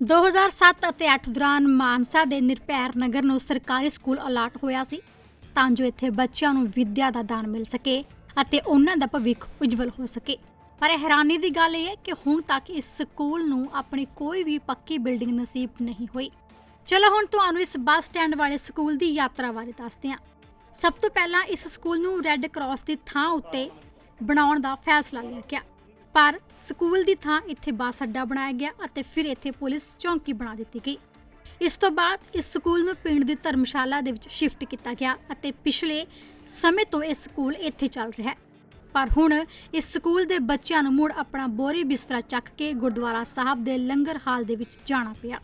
2007 ਅਤੇ 8 ਦੌਰਾਨ ਮਾਨਸਾ ਦੇ ਨਿਰਭੈਰ ਨਗਰ ਨੂੰ ਸਰਕਾਰੀ ਸਕੂਲ ਅਲਾਟ ਹੋਇਆ ਸੀ, ਤਾਂ ਜੋ ਇੱਥੇ ਬੱਚਿਆਂ ਨੂੰ ਵਿੱਦਿਆ ਦਾ ਦਾਨ ਮਿਲ ਸਕੇ ਅਤੇ ਉਹਨਾਂ ਦਾ ਭਵਿੱਖ ਉਜਵਲ ਹੋ ਸਕੇ। ਪਰ ਹੈਰਾਨੀ ਦੀ ਗੱਲ ਇਹ ਹੈ ਕਿ ਹੁਣ ਤੱਕ ਇਸ ਸਕੂਲ ਨੂੰ ਆਪਣੀ ਕੋਈ ਵੀ ਪੱਕੀ ਬਿਲਡਿੰਗ ਨਸੀਬ ਨਹੀਂ ਹੋਈ। ਚਲੋ ਹੁਣ ਤੁਹਾਨੂੰ ਇਸ ਬੱਸ ਸਟੈਂਡ ਵਾਲੇ ਸਕੂਲ ਦੀ ਯਾਤਰਾ ਬਾਰੇ ਦੱਸਦੇ ਹਾਂ। ਸਭ ਤੋਂ ਪਹਿਲਾਂ ਇਸ ਸਕੂਲ ਨੂੰ ਰੈੱਡ ਕਰਾਸ ਦੀ ਥਾਂ ਉੱਤੇ ਬਣਾਉਣ ਦਾ ਫੈਸਲਾ ਲਿਆ ਗਿਆ। ਪਰ ਸਕੂਲ ਦੀ ਥਾਂ ਇੱਥੇ ਬੱਸ ਅੱਡਾ ਬਣਾਇਆ ਗਿਆ ਅਤੇ ਫਿਰ ਇੱਥੇ ਪੁਲਿਸ ਚੌਂਕੀ ਬਣਾ ਦਿੱਤੀ ਗਈ। ਇਸ ਤੋਂ ਬਾਅਦ ਇਸ ਸਕੂਲ ਨੂੰ ਪਿੰਡ ਦੀ ਧਰਮਸ਼ਾਲਾ ਦੇ ਵਿੱਚ ਸ਼ਿਫਟ ਕੀਤਾ ਗਿਆ ਅਤੇ ਪਿਛਲੇ ਸਮੇਂ ਤੋਂ ਇਹ ਸਕੂਲ ਇੱਥੇ ਚੱਲ ਰਿਹਾ ਹੈ। ਪਰ ਹੁਣ ਇਸ ਸਕੂਲ ਦੇ ਬੱਚਿਆਂ ਨੂੰ ਮੁੜ ਆਪਣਾ ਬੋਰੀ ਬਿਸਤਰਾ ਚੱਕ ਕੇ ਗੁਰਦੁਆਰਾ ਸਾਹਿਬ ਦੇ ਲੰਗਰ ਹਾਲ ਦੇ ਵਿੱਚ ਜਾਣਾ ਪਿਆ।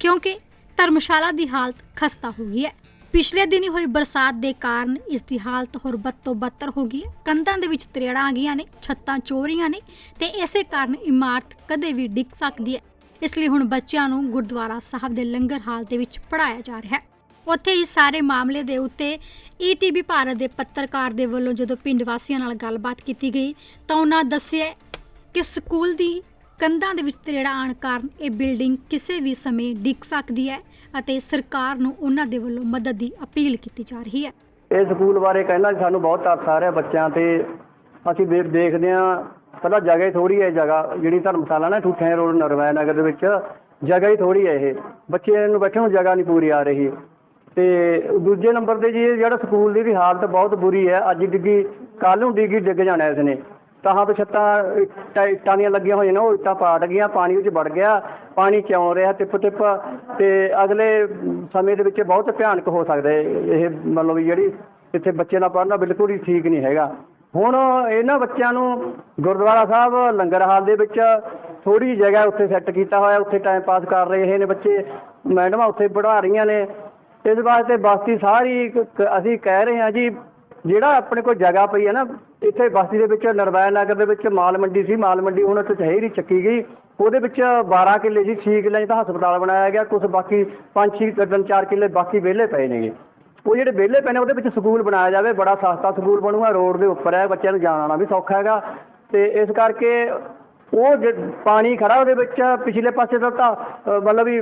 ਕਿਉਂਕਿ ਧਰਮਸ਼ਾਲਾ ਦੀ ਹਾਲਤ ਖਸਤਾ ਹੋ ਗਈ ਹੈ। ਪਿਛਲੇ ਦਿਨੀ ਹੋਈ ਬਰਸਾਤ ਦੇ ਕਾਰਨ ਇਸ ਦੀ ਹਾਲਤ ਹੋਰ ਬਦ ਤੋਂ ਬੱਤਰ ਹੋ ਗਈ ਹੈ। ਕੰਧਾਂ ਦੇ ਵਿੱਚ ਤਰੇੜਾਂ ਆ ਗਈਆਂ ਨੇ, ਛੱਤਾਂ ਚੋਰੀਆਂ ਨੇ ਤੇ ਇਸੇ ਕਾਰਨ ਇਮਾਰਤ ਕਦੇ ਵੀ ਡਿੱਗ ਸਕਦੀ ਹੈ। ਇਸ ਲਈ ਹੁਣ ਬੱਚਿਆਂ ਨੂੰ ਗੁਰਦੁਆਰਾ ਸਾਹਿਬ ਦੇ ਲੰਗਰ ਹਾਲ ਦੇ ਵਿੱਚ ਪੜਾਇਆ ਜਾ ਰਿਹਾ ਹੈ। ਉੱਥੇ ਹੀ ਸਾਰੇ ਮਾਮਲੇ ਦੇ ਉੱਤੇ ਈਟੀਵੀ ਭਾਰਤ ਦੇ ਪੱਤਰਕਾਰ ਦੇ ਵੱਲੋਂ ਜਦੋਂ ਪਿੰਡ ਵਾਸੀਆਂ ਨਾਲ ਗੱਲਬਾਤ ਕੀਤੀ ਗਈ ਤਾਂ ਉਹਨਾਂ ਦੱਸਿਆ ਕਿ ਸਕੂਲ ਦੀ ਕੰਧਾਂ ਦੇ ਵਿੱਚ ਤਰੇੜਾ ਆਉਣ ਕਾਰਨ ਇਹ ਬਿਲਡਿੰਗ ਕਿਸੇ ਵੀ ਸਮੇਂ ਡਿੱਗ ਸਕਦੀ ਹੈ। ਅਤੇ ਸਰਕਾਰ ਨੂੰ ਉਹਨਾਂ ਦੇ ਵੱਲੋਂ ਮਦਦ ਦੀ ਅਪੀਲ ਕੀਤੀ ਜਾ ਰਹੀ ਹੈ। ਇਹ ਸਕੂਲ ਬਾਰੇ ਕਹਿੰਦਾ ਸਾਨੂੰ ਬਹੁਤ ਤਰਸ ਆ ਰਿਹਾ ਬੱਚਿਆਂ ਤੇ। ਅਸੀਂ ਵੇ- ਦੇਖਦੇ ਹਾਂ। ਪਹਿਲਾਂ ਜਗ੍ਹਾ ਹੀ ਥੋੜੀ ਹੈ ਜਗ੍ਹਾ, ਜਿਹੜੀ ਧਰਮਸ਼ਾਲਾ ਨਾ, ਠੂਠੇ ਰੋਡ ਨਰਵੈ ਨਗਰ ਦੇ ਵਿੱਚ। ਜਗ੍ਹਾ ਹੀ ਥੋੜੀ ਹੈ ਇਹ। ਬੱਚੇ ਨੂੰ ਬੈਠਣ ਨੂੰ ਜਗ੍ਹਾ ਨਹੀਂ ਪੂਰੀ ਆ ਰਹੀ। ਤੇ ਦੂਜੇ ਨੰਬਰ ਤੇ ਜੀ ਜਿਹੜਾ ਸਕੂਲ ਦੀ ਵੀ ਹਾਲਤ ਬਹੁਤ ਬੁਰੀ ਹੈ। ਅੱਜ ਡਿੱਗੀ ਕੱਲ ਨੂੰ ਡਿੱਗੀ, ਡਿੱਗ ਜਾਣਾ ਇਸ ਨੇ। ਤਾਂ ਤੋਂ ਛੱਤਾਂ, ਇੱਟਾਂ ਇੱਟਾਂ ਦੀਆਂ ਲੱਗੀਆਂ ਹੋਈਆਂ ਨੇ, ਉਹ ਇੱਟਾਂ ਪਾਟ ਗਈਆਂ, ਪਾਣੀ ਵਿੱਚ ਵੜ ਗਿਆ, ਪਾਣੀ ਕਿਉਂ ਰਿਹਾ ਟਿਪ ਟਿਪ ਤੇ ਅਗਲੇ ਸਮੇਂ ਦੇ ਵਿੱਚ ਬਹੁਤ ਭਿਆਨਕ ਹੋ ਸਕਦਾ ਇਹ ਮਤਲਬ ਜਿਹੜੀ ਇੱਥੇ ਬੱਚੇ ਦਾ ਪੜ੍ਹਨਾ ਬਿਲਕੁਲ ਹੀ ਠੀਕ ਨਹੀਂ ਹੈਗਾ। ਹੁਣ ਇਹਨਾਂ ਬੱਚਿਆਂ ਨੂੰ ਗੁਰਦੁਆਰਾ ਸਾਹਿਬ, ਲੰਗਰ ਹਾਲ ਦੇ ਵਿੱਚ ਥੋੜੀ ਜਗ੍ਹਾ ਉੱਥੇ ਸੈੱਟ ਕੀਤਾ ਹੋਇਆ, ਉੱਥੇ ਟਾਈਮ ਪਾਸ ਕਰ ਰਹੇ ਨੇ ਬੱਚੇ, ਮੈਡਮਾਂ ਉੱਥੇ ਪੜ੍ਹਾ ਰਹੀਆਂ ਨੇ। ਇਸ ਵਾਸਤੇ ਬਸਤੀ ਸਾਰੀ ਅਸੀਂ ਕਹਿ ਰਹੇ ਹਾਂ ਜੀ ਜਿਹੜਾ ਆਪਣੇ ਕੋਲ ਜਗ੍ਹਾ ਪਈ ਹੈ ਨਾ, ਇੱਥੇ ਬਸਤੀ ਦੇ ਵਿੱਚ ਨਰਵੈ ਨਗਰ ਦੇ ਵਿੱਚ ਮਾਲ ਮੰਡੀ ਸੀ, ਮਾਲ ਮੰਡੀ ਹੁਣ ਉੱਥੇ ਚਹੇਰੀ ਚੱਕੀ ਗਈ। ਉਹਦੇ ਵਿੱਚ 12 ਕਿੱਲੇ ਸੀ 6 ਕਿੱਲੇ ਤਾਂ ਹਸਪਤਾਲ ਬਣਾਇਆ ਗਿਆ ਕੁਝ ਬਾਕੀ 5-6 ਤਿੰਨ 4 ਕਿੱਲੇ ਬਾਕੀ ਵਿਹਲੇ ਪਏ ਨੇਗੇ। ਉਹ ਜਿਹੜੇ ਵਿਹਲੇ ਪਏ ਨੇ, ਉਹਦੇ ਵਿੱਚ ਸਕੂਲ ਬਣਾਇਆ ਜਾਵੇ, ਬੜਾ ਸਸਤਾ ਸਕੂਲ ਬਣੂਗਾ, ਰੋਡ ਦੇ ਉੱਪਰ ਹੈ, ਬੱਚਿਆਂ ਨੂੰ ਜਾਣ ਆਉਣਾ ਵੀ ਸੌਖਾ ਹੈਗਾ। ਤੇ ਇਸ ਕਰਕੇ ਉਹ ਜੇ ਪਾਣੀ ਖੜਾ ਉਹਦੇ ਵਿੱਚ ਪਿਛਲੇ ਪਾਸੇ ਦਾ ਤਾਂ ਅ, ਮਤਲਬ ਵੀ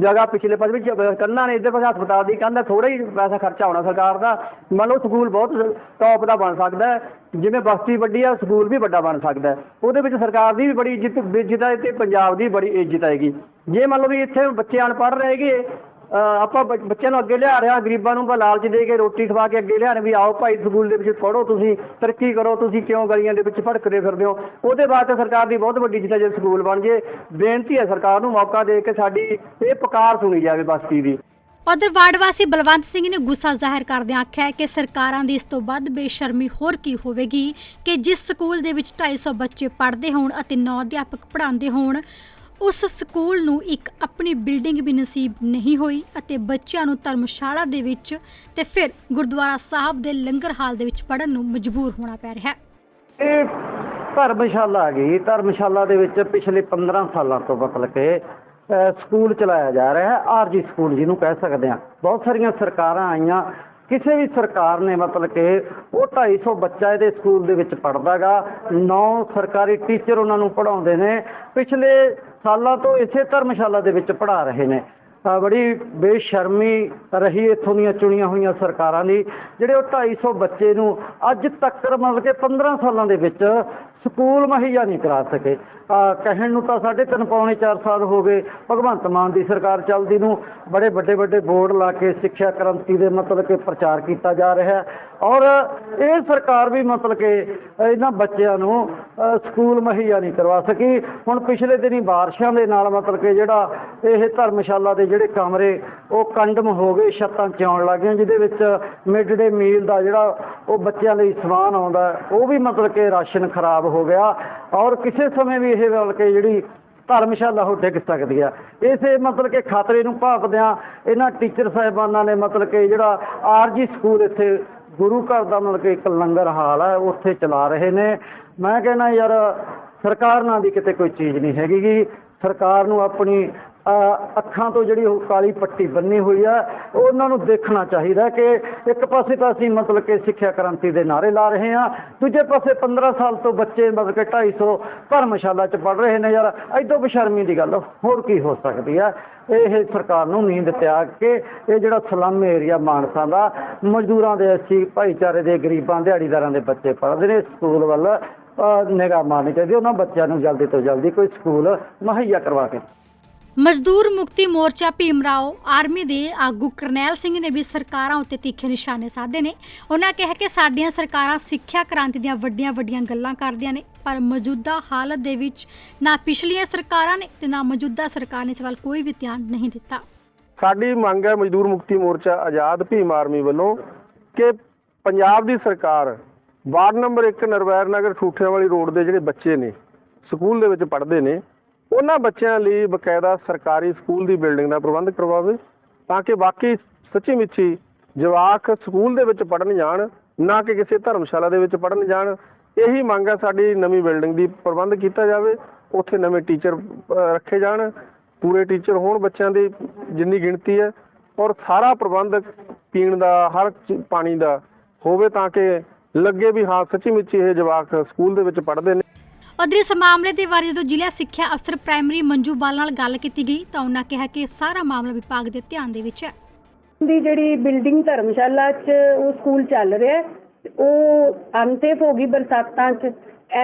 ਜਗ੍ਹਾ ਪਿਛਲੇ ਪਾਸੇ ਵਿੱਚ ਕੰਨਾਂ ਨੇ ਇੱਧਰ ਪਾਸੇ ਹਸਪਤਾਲ ਦੀ ਕੰਧ ਥੋੜਾ ਹੀ ਪੈਸਾ ਖਰਚਾ ਹੋਣਾ ਸਰਕਾਰ ਦਾ। ਮੰਨ ਲਓ ਸਕੂਲ ਬਹੁਤ ਟੌਪ ਦਾ ਬਣ ਸਕਦਾ ਹੈ। ਜਿਵੇਂ ਬਸਤੀ ਵੱਡੀ ਆ ਸਕੂਲ ਵੀ ਵੱਡਾ ਬਣ ਸਕਦਾ ਹੈ। ਉਹਦੇ ਵਿੱਚ ਸਰਕਾਰ ਦੀ ਵੀ ਬੜੀ ਇੱਜ਼ਤ ਇੱਜ਼ਤ ਹੈ ਤੇ ਪੰਜਾਬ ਦੀ ਬੜੀ ਇੱਜ਼ਤ ਹੈਗੀ। ਜੇ ਮੰਨ ਲਓ ਵੀ ਇੱਥੇ ਬੱਚੇ ਅਨਪੜ੍ਹ ਰਹੇਗੇ ਅ, ਆਪਾਂ ਬੱਚਿਆਂ ਨੂੰ ਅੱਗੇ ਲਿਆ ਰਿਹਾ ਗਰੀਬਾਂ ਨੂੰ ਲਾਲਚ ਦੇ ਕੇ ਰੋਟੀ ਖਵਾ ਕੇ ਅੱਗੇ ਲਿਆ ਰਹੇ ਵੀ ਆਓ ਭਾਈ ਸਕੂਲ ਦੇ ਵਿੱਚ ਪੜੋ ਤੁਸੀਂ, ਤਰੱਕੀ ਕਰੋ, ਤੁਸੀਂ ਕਿਉਂ ਗਲੀਆਂ ਦੇ ਵਿੱਚ ਭੜਕਦੇ ਫਿਰਦੇ ਹੋ? ਉਹਦੇ ਵਾਸਤੇ ਸਰਕਾਰ ਦੀ ਬਹੁਤ ਵੱਡੀ ਜਿੱਤਾ ਜੇ ਸਕੂਲ ਬਣ ਜੇ। ਬੇਨਤੀ ਹੈ ਸਰਕਾਰ ਨੂੰ ਮੌਕਾ ਦੇ ਕੇ ਸਾਡੀ ਇਹ ਪੁਕਾਰ ਸੁਣੀ ਜਾਵੇ ਬਸਤੀ ਦੀ। ਉਧਰ ਵਾਰਡ ਵਾਸੀ ਬਲਵੰਤ ਸਿੰਘ ਨੇ ਗੁੱਸਾ ਜ਼ਾਹਿਰ ਕਰਦਿਆਂ ਆਖਿਆ ਕਿ ਸਰਕਾਰਾਂ ਦੀ ਇਸ ਤੋਂ ਵੱਧ ਬੇਸ਼ਰਮੀ ਹੋਰ ਕੀ ਹੋਵੇਗੀ ਕਿ ਜਿਸ ਸਕੂਲ ਦੇ ਵਿੱਚ 250 ਬੱਚੇ ਪੜ੍ਹਦੇ ਹੋਣ ਅਤੇ 9 ਅਧਿਆਪਕ ਪੜ੍ਹਾਉਂਦੇ ਹੋਣ ਉਸ ਸਕੂਲ ਨੂੰ ਇੱਕ ਆਪਣੀ ਬਿਲਡਿੰਗ ਵੀ ਨਸੀਬ ਨਹੀਂ ਹੋਈ ਅਤੇ ਬੱਚਿਆਂ ਨੂੰ ਧਰਮਸ਼ਾਲਾ ਦੇ ਵਿੱਚ ਤੇ ਫਿਰ ਗੁਰਦੁਆਰਾ ਸਾਹਿਬ ਦੇ ਲੰਗਰ ਹਾਲ ਦੇ ਵਿੱਚ ਪੜ੍ਹਨ ਨੂੰ ਮਜਬੂਰ ਹੋਣਾ ਪੈ ਰਿਹਾ ਹੈ। ਇਹ ਧਰਮਸ਼ਾਲਾ ਆ ਗਈ। ਧਰਮਸ਼ਾਲਾ ਦੇ ਵਿੱਚ ਪਿਛਲੇ 15 ਸਾਲਾਂ ਤੋਂ ਮਤਲਬ ਕਿ ਸਕੂਲ ਚਲਾਇਆ ਜਾ ਰਿਹਾ ਹੈ। ਆਰਜੀ ਸਕੂਲ ਜਿਹਨੂੰ ਕਹਿ ਸਕਦੇ ਆ ਬਹੁਤ ਸਾਰੀਆਂ ਸਰਕਾਰਾਂ ਆਈਆਂ। ਕਿਸੇ ਵੀ ਸਰਕਾਰ ਨੇ ਮਤਲਬ ਕਿ ਉਹ 250 ਬੱਚਾ ਇਹਦੇ ਸਕੂਲ ਦੇ ਵਿੱਚ ਪੜਦਾਗਾ ਨੌ ਸਰਕਾਰੀ ਟੀਚਰ ਉਹਨਾਂ ਨੂੰ ਪੜਾਉਂਦੇ ਨੇ। ਪਿਛਲੇ ਸਾਲਾਂ ਤੋਂ ਇਸੇ ਧਰਮਸ਼ਾਲਾ ਦੇ ਵਿੱਚ ਪੜਾ ਰਹੇ ਨੇ। ਅ, ਬੜੀ ਬੇਸ਼ਰਮੀ ਰਹੀ ਇੱਥੋਂ ਦੀਆਂ ਚੁਣੀਆਂ ਹੋਈਆਂ ਸਰਕਾਰਾਂ ਦੀ ਜਿਹੜੇ ਉਹ 250 ਬੱਚੇ ਨੂੰ ਅੱਜ ਤੱਕ ਮਤਲਬ ਕਿ 15 ਸਾਲਾਂ ਦੇ ਵਿੱਚ ਸਕੂਲ ਮੁਹੱਈਆ ਨਹੀਂ ਕਰਾ ਸਕੇ। ਕਹਿਣ ਨੂੰ ਤਾਂ ਸਾਢੇ ਤਿੰਨ ਪੌਣੇ 4 ਸਾਲ ਹੋ ਗਏ, ਭਗਵੰਤ ਮਾਨ ਦੀ ਸਰਕਾਰ ਚੱਲਦੀ ਨੂੰ ਬੜੇ ਵੱਡੇ ਵੱਡੇ ਬੋਰਡ ਲਾ ਕੇ ਸਿੱਖਿਆ ਕ੍ਰਾਂਤੀ ਦੇ ਮਤਲਬ ਕਿ ਪ੍ਰਚਾਰ ਕੀਤਾ ਜਾ ਰਿਹਾ ਹੈ। ਔਰ ਇਹ ਸਰਕਾਰ ਵੀ ਮਤਲਬ ਕਿ ਇਹਨਾਂ ਬੱਚਿਆਂ ਨੂੰ ਸਕੂਲ ਮੁਹੱਈਆ ਨਹੀਂ ਕਰਵਾ ਸਕੀ। ਹੁਣ ਪਿਛਲੇ ਦਿਨੀ ਬਾਰਿਸ਼ਾਂ ਦੇ ਨਾਲ ਮਤਲਬ ਕਿ ਜਿਹੜਾ ਇਹ ਧਰਮਸ਼ਾਲਾ ਦੇ ਜਿਹੜੇ ਕਮਰੇ, ਉਹ ਕੰਡਮ ਹੋ ਗਏ, ਛੱਤਾਂ ਚੌਣ ਲੱਗ ਗਈਆਂ, ਜਿਹਦੇ ਵਿੱਚ ਮਿਡ ਡੇ ਮੀਲ ਦਾ ਜਿਹੜਾ ਉਹ ਬੱਚਿਆਂ ਲਈ ਸਮਾਨ ਆਉਂਦਾ ਉਹ ਵੀ ਮਤਲਬ ਕਿ ਰਾਸ਼ਨ ਖਰਾਬ ਹੋ ਗਿਆ ਔਰ ਕਿਸੇ ਸਮੇਂ ਵੀ ਇਹ ਮਤਲਬ ਕਿ ਜਿਹੜੀ ਧਰਮਸ਼ਾਲਾ ਉਹ ਡਿੱਗ ਸਕਦੀ ਆ। ਇਸੇ ਮਤਲਬ ਕਿ ਖਤਰੇ ਨੂੰ ਭਾਪਦਿਆਂ ਇਹਨਾਂ ਟੀਚਰ ਸਾਹਿਬਾਨਾਂ ਨੇ ਮਤਲਬ ਕਿ ਜਿਹੜਾ ਆਰਜੀ ਸਕੂਲ ਇੱਥੇ ਗੁਰੂ ਘਰ ਦਾ ਮਤਲਬ ਕਿ ਇੱਕ ਲੰਗਰ ਹਾਲ ਹੈ ਉੱਥੇ ਚਲਾ ਰਹੇ ਨੇ। ਮੈਂ ਕਹਿੰਦਾ ਯਾਰ ਸਰਕਾਰ ਨਾਲ ਦੀ ਕਿਤੇ ਕੋਈ ਚੀਜ਼ ਨਹੀਂ ਹੈਗੀ ਗੀ। ਸਰਕਾਰ ਨੂੰ ਆਪਣੀ ਅੱਖਾਂ ਤੋਂ ਜਿਹੜੀ ਉਹ ਕਾਲੀ ਪੱਟੀ ਬੰਨੀ ਹੋਈ ਆ, ਉਹਨਾਂ ਨੂੰ ਦੇਖਣਾ ਚਾਹੀਦਾ ਕਿ ਇੱਕ ਪਾਸੇ ਤਾਂ ਅਸੀਂ ਮਤਲਬ ਕਿ ਸਿੱਖਿਆ ਕ੍ਰਾਂਤੀ ਦੇ ਨਾਰੇ ਲਾ ਰਹੇ ਹਾਂ, ਦੂਜੇ ਪਾਸੇ 15 ਸਾਲ ਤੋਂ ਬੱਚੇ ਮਤਲਬ ਕਿ 250 ਧਰਮਸ਼ਾਲਾ 'ਚ ਪੜ ਰਹੇ ਨੇ ਯਾਰ, ਐਦੋਂ ਬਸ਼ਰਮੀ ਦੀ ਗੱਲ ਹੋਰ ਕੀ ਹੋ ਸਕਦੀ ਆ? ਇਹ ਸਰਕਾਰ ਨੂੰ ਨੀਂਦ ਤਿਆਗ ਕੇ ਇਹ ਜਿਹੜਾ ਸਲਮ ਏਰੀਆ ਮਾਨਸਾ ਦਾ, ਮਜ਼ਦੂਰਾਂ ਦੇ ਅਸੀਂ ਭਾਈਚਾਰੇ ਦੇ, ਗਰੀਬਾਂ, ਦਿਹਾੜੀਦਾਰਾਂ ਦੇ ਬੱਚੇ ਪੜ੍ਹਦੇ ਨੇ ਸਕੂਲ ਵੱਲ ਨਿਗਾਹ ਮਾਰਨੀ ਚਾਹੀਦੀ ਉਹਨਾਂ ਬੱਚਿਆਂ ਨੂੰ ਜਲਦੀ ਤੋਂ ਜਲਦੀ ਕੋਈ ਸਕੂਲ ਮੁਹੱਈਆ ਕਰਵਾ ਕੇ। ਮਜ਼ਦੂਰ ਮੁਕਤੀ ਮੋਰਚਾ ਭੀਮਰਾਓ ਆਰਮੀ ਦੇ ਆਗੂ ਕਰਨੈਲ ਸਿੰਘ ਨੇ ਵੀ ਸਰਕਾਰਾਂ ਉੱਤੇ ਤਿੱਖੇ ਨਿਸ਼ਾਨੇ ਸਾਧੇ ਨੇ। ਉਹਨਾਂ ਕਿਹਾ ਕਿ ਸਾਡੀਆਂ ਸਰਕਾਰਾਂ ਸਿੱਖਿਆ ਕ੍ਰਾਂਤੀ ਦੀਆਂ ਵੱਡੀਆਂ ਵੱਡੀਆਂ ਗੱਲਾਂ ਕਰਦੀਆਂ ਨੇ, ਪਰ ਮੌਜੂਦਾ ਹਾਲਤ ਦੇ ਵਿੱਚ ਨਾ ਪਿਛਲੀਆਂ ਸਰਕਾਰਾਂ ਨੇ ਤੇ ਨਾ ਮੌਜੂਦਾ ਸਰਕਾਰ ਨੇ ਇਸ ਵੱਲ ਕੋਈ ਵੀ ਧਿਆਨ ਨਹੀਂ ਦਿੱਤਾ। ਸਾਡੀ ਮੰਗ ਹੈ ਮਜ਼ਦੂਰ ਮੁਕਤੀ ਮੋਰਚਾ ਆਜ਼ਾਦ ਭੀਮ ਆਰਮੀ ਵੱਲੋਂ ਕਿ ਪੰਜਾਬ ਦੀ ਸਰਕਾਰ ਵਾਰਡ ਨੰਬਰ 1 ਨਰਵੈਰ ਨਗਰ ਠੂਠਿਆਂ ਵਾਲੀ ਰੋਡ ਦੇ ਜਿਹੜੇ ਬੱਚੇ ਨੇ, ਸਕੂਲ ਦੇ ਵਿੱਚ ਪੜ੍ਹਦੇ ਨੇ ਉਹਨਾਂ ਬੱਚਿਆਂ ਲਈ ਬਕਾਇਦਾ ਸਰਕਾਰੀ ਸਕੂਲ ਦੀ ਬਿਲਡਿੰਗ ਦਾ ਪ੍ਰਬੰਧ ਕਰਵਾਵੇ ਤਾਂ ਕਿ ਬਾਕੀ ਸੱਚੀ ਮੁੱਚੀ ਜਵਾਕ ਸਕੂਲ ਦੇ ਵਿੱਚ ਪੜ੍ਹਨ ਜਾਣ, ਨਾ ਕਿ ਕਿਸੇ ਧਰਮਸ਼ਾਲਾ ਦੇ ਵਿੱਚ ਪੜ੍ਹਨ ਜਾਣ। ਇਹੀ ਮੰਗ ਹੈ ਸਾਡੀ ਨਵੀਂ ਬਿਲਡਿੰਗ ਦੀ ਪ੍ਰਬੰਧ ਕੀਤਾ ਜਾਵੇ, ਉੱਥੇ ਨਵੇਂ ਟੀਚਰ ਰੱਖੇ ਜਾਣ, ਪੂਰੇ ਟੀਚਰ ਹੋਣ ਬੱਚਿਆਂ ਦੀ ਜਿੰਨੀ ਗਿਣਤੀ ਹੈ, ਔਰ ਸਾਰਾ ਪ੍ਰਬੰਧ ਪੀਣ ਦਾ, ਹਰ ਪਾਣੀ ਦਾ ਹੋਵੇ ਤਾਂ ਕਿ ਲੱਗੇ ਵੀ ਹਾਂ, ਸੱਚੀ ਮੁੱਚੀ ਇਹ ਜਵਾਕ ਸਕੂਲ ਦੇ ਵਿੱਚ ਪੜ੍ਹਦੇ ਨੇ। ਉਧਰ ਇਸ ਮਾਮਲੇ ਦੇ ਬਾਰੇ ਜਦੋਂ ਜ਼ਿਲ੍ਹਾ ਸਿੱਖਿਆ ਅਫਸਰ ਪ੍ਰਾਇਮਰੀ ਮੰਜੂ ਬਾਲ ਨਾਲ ਗੱਲ ਕੀਤੀ ਗਈ ਤਾਂ ਉਹਨਾਂ ਕਿਹਾ ਕਿ ਸਾਰਾ ਮਾਮਲਾ ਵਿਭਾਗ ਦੇ ਧਿਆਨ ਦੇ ਵਿੱਚ ਹੈ। ਦੀ ਜਿਹੜੀ ਬਿਲਡਿੰਗ ਧਰਮਸ਼ਾਲਾ 'ਚ ਉਹ ਸਕੂਲ ਚੱਲ ਰਿਹਾ ਹੈ, ਉਹ ਅਨਸੇਫ ਹੋ ਗਈ ਬਰਸਾਤਾਂ 'ਚ।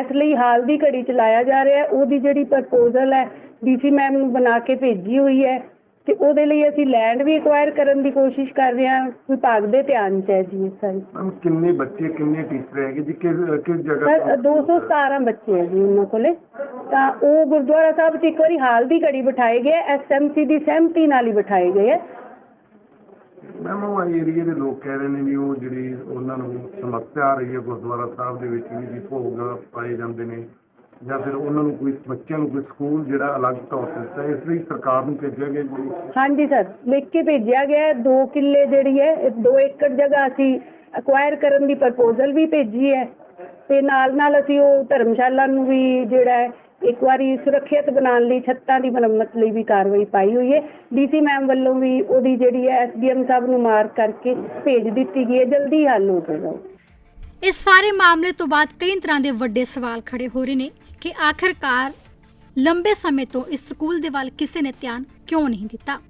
ਇਸ ਲਈ ਹਾਲ ਦੀ ਘੜੀ ਚ ਲਾਇਆ ਜਾ ਰਿਹਾ ਹੈ। ਉਹਦੀ ਜਿਹੜੀ ਪ੍ਰਪੋਜ਼ਲ ਹੈ ਡੀਸੀ ਮੈਮ ਨੂੰ ਬਣਾ ਕੇ ਭੇਜੀ ਹੋਈ ਹੈ। ਤੇ ਉਹਦੇ ਲਈ ਅਸੀਂ ਲੈਂਡ ਵੀ ਐਕਵਾਇਰ ਕਰਨ ਦੀ ਕੋਸ਼ਿਸ਼ ਕਰ ਰਹੇ ਹਾਂ ਵਿਭਾਗ ਦੇ ਧਿਆਨ 'ਚ ਹੈ ਜੀ ਇਹ ਸਾਰੀ। ਮੈਮ ਕਿੰਨੇ ਬੱਚੇ ਕਿੰਨੇ ਟੀਚਰ ਹੈਗੇ ਜੀ? ਕਿਸ ਕਿਸ ਸਰ 217 ਬੱਚੇ ਹੈ ਜੀ ਉਹਨਾਂ ਕੋਲੇ। ਤਾਂ ਉਹ ਗੁਰਦੁਆਰਾ ਸਾਹਿਬ 'ਚ ਇੱਕ ਵਾਰੀ ਹਾਲ ਦੀ ਘੜੀ ਬਿਠਾਏ ਗਏ ਐਸਐਮਸੀ ਦੀ ਸਹਿਮਤੀ ਨਾਲ ਹੀ ਬਿਠਾਏ ਗਏ ਹੈ। ਮੈਮ ਉਹ ਏਰੀਆ ਦੇ ਲੋਕ ਕਹਿ ਰਹੇ ਨੇ ਵੀ ਉਹ ਜਿਹੜੀ ਉਹਨਾਂ ਨੂੰ ਸਮੱਸਿਆ ਆ ਰਹੀ ਹੈ ਗੁਰਦੁਆਰਾ ਸਾਹਿਬ ਦੇ ਵਿੱਚ ਵੀ ਜੀ ਭੋਗ ਪਾਏ ਜਾਂਦੇ ਨੇ। ਜਾਂ ਫਿਰ ਉਹਨਾਂ ਨੂੰ ਕੋਈ ਬੱਚਿਆਂ ਨੂੰ ਕੋਈ ਸਕੂਲ ਜਿਹੜਾ ਅਲੱਗ ਤੌਰ ਤੇ ਦਿੱਤਾ ਹੈ। ਇਸ ਲਈ ਸਰਕਾਰ ਨੂੰ ਭੇਜਿਆ ਗਿਆ ਜੀ। ਹਾਂਜੀ ਸਰ ਲਿਖ ਕੇ ਭੇਜਿਆ ਗਿਆ ਹੈ। 2 ਕਿੱਲੇ ਜਿਹੜੀ ਹੈ 2 ਏਕੜ ਜਗ੍ਹਾ ਅਸੀਂ ਅਕਵਾਇਰ ਕਰਨ ਦੀ ਪ੍ਰਪੋਜ਼ਲ ਵੀ ਭੇਜੀ ਹੈ। ਤੇ ਨਾਲ ਨਾਲ ਅਸੀਂ ਉਹ ਧਰਮਸ਼ਾਲਾ ਨੂੰ ਵੀ ਜਿਹੜਾ ਹੈ ਇੱਕ ਵਾਰੀ ਸੁਰੱਖਿਅਤ ਬਣਾਉਣ ਲਈ ਛੱਤਾਂ ਦੀ ਮੁਰੰਮਤ ਲਈ ਵੀ ਕਾਰਵਾਈ ਪਾਈ ਹੋਈ ਹੈ। ਡੀਸੀ ਮੈਮ ਵੱਲੋਂ ਵੀ ਉਹਦੀ ਜਿਹੜੀ ਹੈ ਐਸਡੀਐਮ ਸਾਹਿਬ ਨੂੰ ਮਾਰਕ ਕਰਕੇ ਭੇਜ ਦਿੱਤੀ ਗਈ ਹੈ। ਜਲਦੀ ਹੱਲ ਹੋ ਜਾਏਗਾ। ਇਸ ਸਾਰੇ ਮਾਮਲੇ ਤੋਂ ਬਾਅਦ ਕਈ ਤਰ੍ਹਾਂ ਦੇ ਵੱਡੇ ਸਵਾਲ ਖੜੇ ਹੋ ਰਹੇ ਨੇ। ਕਿ ਆਖਰਕਾਰ ਲੰਬੇ ਸਮੇਂ ਤੋਂ ਇਸ ਸਕੂਲ ਦੇ ਵੱਲ ਕਿਸੇ ਨੇ ਧਿਆਨ ਕਿਉਂ ਨਹੀਂ ਦਿੱਤਾ?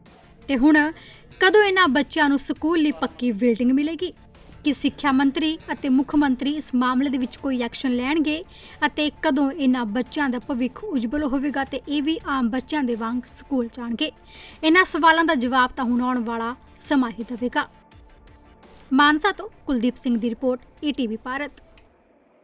ਤੇ ਹੁਣ ਕਦੋਂ ਇਹਨਾਂ ਬੱਚਿਆਂ ਨੂੰ ਸਕੂਲ ਲਈ ਪੱਕੀ ਬਿਲਡਿੰਗ ਮਿਲੇਗੀ? ਕਿ ਸਿੱਖਿਆ ਮੰਤਰੀ ਅਤੇ ਮੁੱਖ ਮੰਤਰੀ ਇਸ ਮਾਮਲੇ ਦੇ ਵਿੱਚ ਕੋਈ ਐਕਸ਼ਨ ਲੈਣਗੇ? ਅਤੇ ਕਦੋਂ ਇਹਨਾਂ ਬੱਚਿਆਂ ਦਾ ਭਵਿੱਖ ਉਜਵਲ ਹੋਵੇਗਾ ਤੇ ਇਹ ਵੀ ਆਮ ਬੱਚਿਆਂ ਦੇ ਵਾਂਗ ਸਕੂਲ ਜਾਣਗੇ? ਇਹਨਾਂ ਸਵਾਲਾਂ ਦਾ ਜਵਾਬ ਤਾਂ ਹੁਣ ਆਉਣ ਵਾਲਾ ਸਮਾਂ ਹੀ ਦੇਵੇਗਾ। ਮਾਨਸਾ ਤੋਂ ਕੁਲਦੀਪ ਸਿੰਘ ਦੀ ਰਿਪੋਰਟ ਈਟੀਵੀ ਭਾਰਤ।